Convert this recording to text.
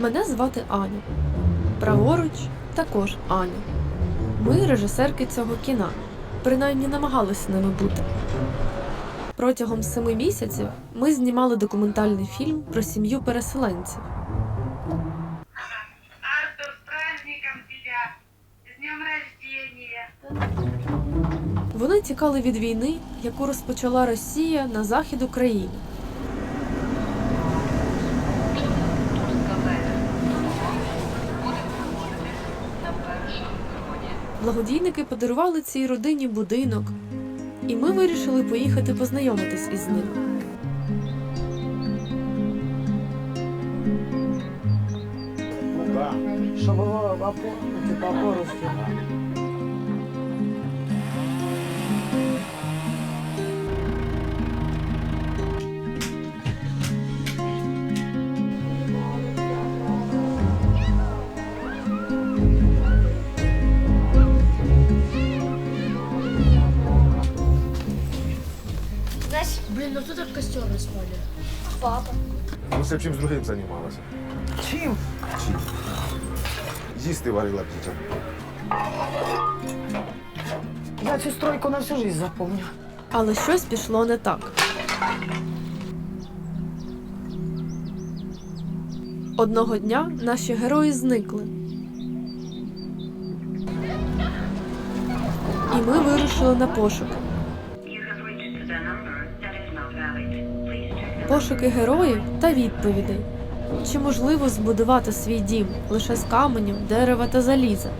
Мене звати Аня. Праворуч також Аня. Ми режисерки цього кіна. Принаймні намагалися ними бути. Протягом семи місяців ми знімали документальний фільм про сім'ю переселенців. Артур, с праздником тебя! С днем рождения! Вони тікали від війни, яку розпочала Росія на захід України. Благодійники подарували цій родині будинок, і ми вирішили поїхати познайомитись із ними. Щоб було опору. Блин, ну кто так костер распали? Папа. Ну, це чимсь другим займалася. Чим? Чим? Їсти варила дітям. Я цю стройку на всю жизнь запомню. Але щось пішло не так. Одного дня наші герої зникли. І ми вирушили на пошуки. You have reached the number Пошуки героїв та відповідей. Чи можливо збудувати свій дім лише з каменів, дерева та заліза?